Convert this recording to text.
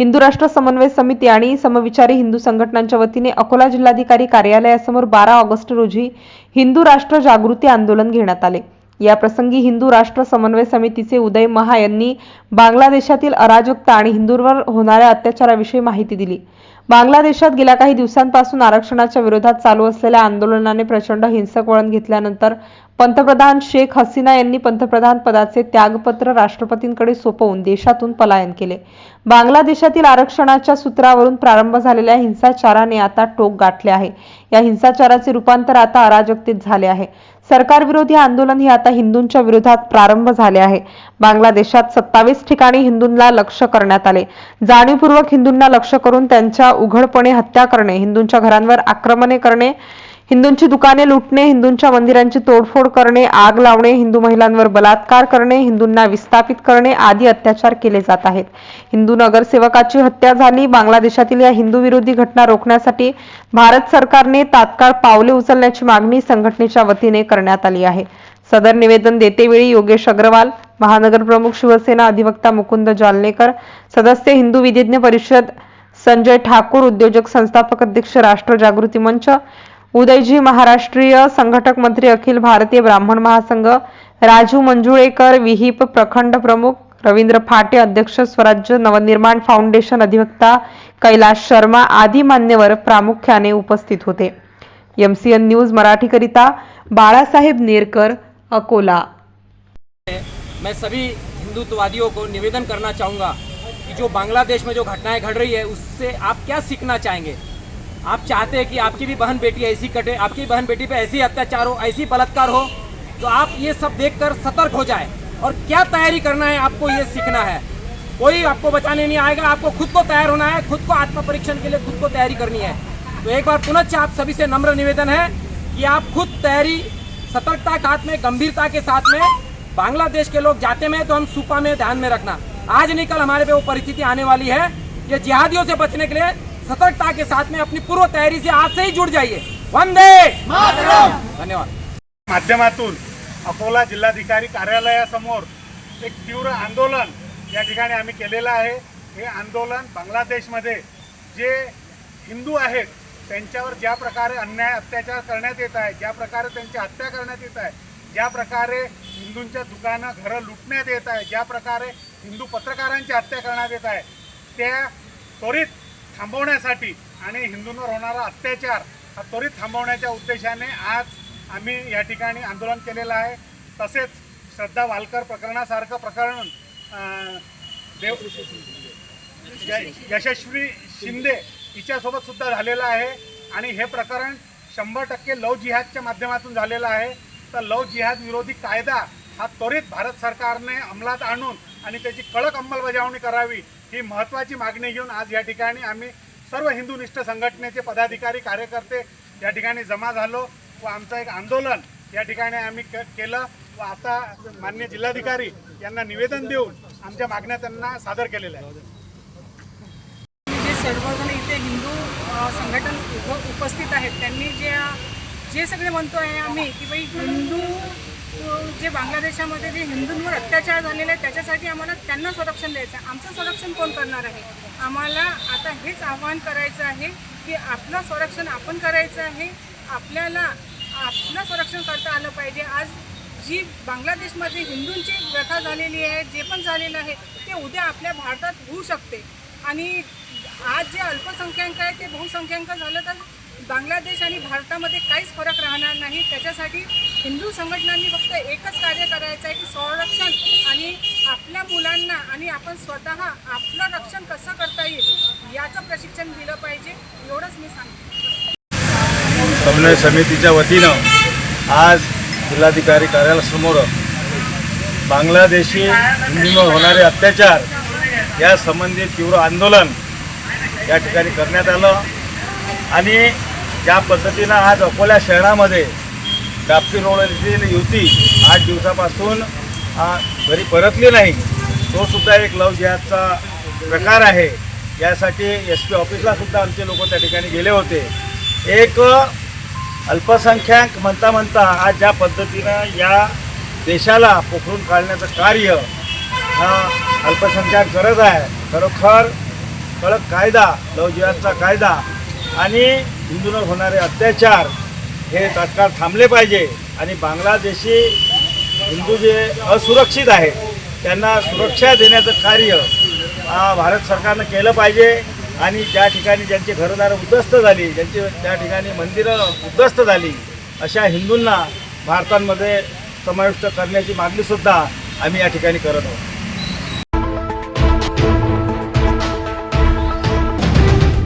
हिंदू राष्ट्र समन्वय समिती आणि समविचारी हिंदू संघटनांच्या वतीने अकोला जिल्हाधिकारी कार्यालयासमोर बारा ऑगस्ट रोजी हिंदू राष्ट्र जागृती आंदोलन घेण्यात आले. या प्रसंगी हिंदू राष्ट्र समन्वय समितीचे उदय महा यांनी बांगलादेशातील अराजकता आणि हिंदूंवर होणाऱ्या अत्याचाराविषयी माहिती दिली. बांगलादेशात गेल्या काही दिवसांपासून आरक्षणाच्या विरोधात चालू असलेल्या आंदोलनाने प्रचंड हिंसक वळण घेतल्यानंतर पंतप्रधान शेख हसीना यांनी पंतप्रधान पदाचे त्यागपत्र राष्ट्रपतींकडे सोपवून देशातून पलायन केले. बांगलादेशातील आरक्षणाच्या सूत्रावरून प्रारंभ झालेल्या हिंसाचाराने आता टोक गाठले आहे. या हिंसाचाराचे रूपांतर आता अराजकतेत झाले आहे. सरकारविरोधी आंदोलन हे आता हिंदूंच्या विरोधात प्रारंभ झाले आहे. बांगलादेशात सत्तावीस ठिकाणी हिंदूंना लक्ष करण्यात आले. जाणीवपूर्वक हिंदूंना लक्ष करून त्यांच्या उघडपणे हत्या करणे हिंदूंच्या घरांवर आक्रमणे करणे हिंदूंची दुकाने लुटणे हिंदूंच्या मंदिरांची तोडफोड करणे आग लावणे हिंदू महिलांवर बलात्कार करणे हिंदूंना विस्थापित करणे आदी अत्याचार केले जात आहेत. हिंदू नगरसेवकाची हत्या झाली. बांगलादेशातील या हिंदू विरोधी घटना रोखण्यासाठी भारत सरकारने तात्काळ पावले उचलण्याची मागणी संघटनेच्या वतीने करण्यात आली आहे. सदर निवेदन देतेवेळी योगेश अग्रवाल महानगर प्रमुख शिवसेना अधिवक्ता मुकुंद जालनेकर सदस्य हिंदू विधिज्ञ परिषद संजय ठाकूर उद्योजक संस्थापक अध्यक्ष राष्ट्र जागृती मंच उदयजी महाराष्ट्रीय संघटक मंत्री अखिल भारतीय ब्राह्मण महासंघ राजू मंजुळेकर विहिप प्रखंड प्रमुख रवींद्र फाटे अध्यक्ष स्वराज्य नवनिर्माण फाउंडेशन अधिवक्ता कैलाश शर्मा आदी मान्यवर प्रामुख्याने उपस्थित होते. एमसीएन न्यूज मराठीकरिता बाळासाहेब नेरकर अकोला. मैं सभी हिंदुत्ववादियों को निवेदन करना चाहूँगा कि जो बांग्लादेश में जो घटनाएं घट रही है उससे आप क्या सीखना चाहेंगे? आप चाहते हैं कि आपकी भी बहन बेटी ऐसी कटे, आपकी बहन बेटी पे ऐसी अत्याचार हो, ऐसी बलात्कार हो तो आप ये सब देखकर सतर्क हो जाए। और क्या तैयारी करना है आपको ये सीखना है। कोई आपको बचाने नहीं आएगा, आपको खुद को तैयार होना है, खुद को आत्म परीक्षण के लिए खुद को तैयारी करनी है। तो एक बार पुनः आप सभी से नम्र निवेदन है कि आप खुद तैयारी, सतर्कता के हाथ में, गंभीरता के साथ में, बांग्लादेश के लोग जाते में तो हम सुपा में ध्यान में रखना। आज नहीं, कल हमारे पे वो परिस्थिति आने वाली है। ये जिहादियों से बचने के लिए सतर्कता के साथ में अपनी पूर्व तैयारी से आज से ही जुड़ जाइए। वंदे धन्यवाद। माध्यमातून अकोला जिल्हाधिकारी कार्यालयासमोर एक तीव्र आंदोलन या ठिकाणी आम्ही केलेलं आहे. हे आंदोलन बांगलादेशमध्ये जे हिंदू आहेत त्यांच्यावर ज्या प्रकारे अन्याय अत्याचार करण्यात येत आहे ज्या प्रकारे त्यांची हत्या करण्यात येत आहे ज्या प्रकारे हिंदूंच्या दुकानं घरं लुटण्यात येत आहे ज्या प्रकारे हिंदू पत्रकारांची हत्या करण्यात येत आहे त्या त्वरित थांबवण्यासाठी आणि हिंदूंवर होणारा अत्याचार हा त्वरित थांबवण्याच्या उद्देशाने आज आम्ही या ठिकाणी आंदोलन केलेलं आहे. तसेच श्रद्धा वालकर प्रकरणासारखं प्रकरण देव यशस्वी शिंदे हिच्यासोबत सुद्धा झालेलं आहे. आणि हे प्रकरण शंभर टक्के लव जिहादच्या माध्यमातून झालेलं आहे. तर लव जिहाद विरोधी कायदा हा त्वरित भारत सरकारने अंमलात आणून आणि त्याची कडक अंमलबजावणी करावी ही महत्त्वाची मागणी घेऊन आज या ठिकाणी आम्ही सर्व हिंदूनिष्ठ संघटनेचे पदाधिकारी कार्यकर्ते या ठिकाणी जमा झालो व आमचं एक आंदोलन या ठिकाणी आम्ही के केलं व आता मान्य जिल्हाधिकारी यांना निवेदन देऊन आमच्या मागण्या त्यांना सादर केलेल्या आहेत. जे सर्वजण इथे हिंदू संघटन उप उपस्थित आहेत त्यांनी जे जे सगळे म्हणतो आहे आम्ही की बाई हिंदू जे बांगलादेशामध्ये जे हिंदूंवर अत्याचार झालेले आहेत त्याच्यासाठी आम्हाला त्यांना संरक्षण द्यायचं आहे. आमचं संरक्षण कोण करणार आहे? आम्हाला आता हेच आव्हान करायचं आहे की आपलं संरक्षण आपण करायचं आहे. आपल्याला आपलं संरक्षण करता आलं पाहिजे. आज जी बांगलादेशमध्ये हिंदूंची व्यथा झालेली आहे जे पण झालेलं आहे ते उद्या आपल्या भारतात होऊ शकते. आणि आज जे अल्पसंख्याक आहे ते बहुसंख्याक झालं तर बांगलादेश आणि भारतामध्ये काहीच फरक राहणार नाही. त्याच्यासाठी हिंदू संघटनांनी फक्त एकच कार्य करायचं आहे की संरक्षण आणि आपल्या मुलांना आणि आपण स्वतः आपलं रक्षण कसं करता येईल याचं प्रशिक्षण दिलं पाहिजे एवढंच मी सांगते. समन्वय समितीच्या वतीनं आज जिल्हाधिकारी कार्यालयासमोर बांगलादेशी हिंदूंवर होणारे अत्याचार या संबंधी तीव्र आंदोलन या ठिकाणी करण्यात आलं. आणि ज्या पद्धतीनं आज अकोला शहरामध्ये कापसी रोड युवती आठ दिवसापासून घरी परतली नाही तो सुद्धा एक लव जिहादचा प्रकार आहे. यासाठी एस पी ऑफिसला सुद्धा आमचे लोक त्या ठिकाणी गेले होते. एक अल्पसंख्याक म्हणता म्हणता आज ज्या पद्धतीनं या देशाला पोखरून काढण्याचं कार्य हा अल्पसंख्याक करत आहे. खरोखर कडक कायदा लवजियांचा कायदा आणि हिंदूंवर होणारे अत्याचार हे तत्काळ थांबले पाहिजे आणि बांगलादेशी हिंदू जे असुरक्षित आहेत त्यांना सुरक्षा देण्याचं कार्य भारत सरकारनं केलं पाहिजे. आणि ज्या ठिकाणी ज्यांची घरदारं उद्ध्वस्त झाली ज्यांची त्या ठिकाणी मंदिरं उद्ध्वस्त झाली अशा हिंदूंना भारतामध्ये समाविष्ट करण्याची मागणीसुद्धा आम्ही या ठिकाणी करत आहोत.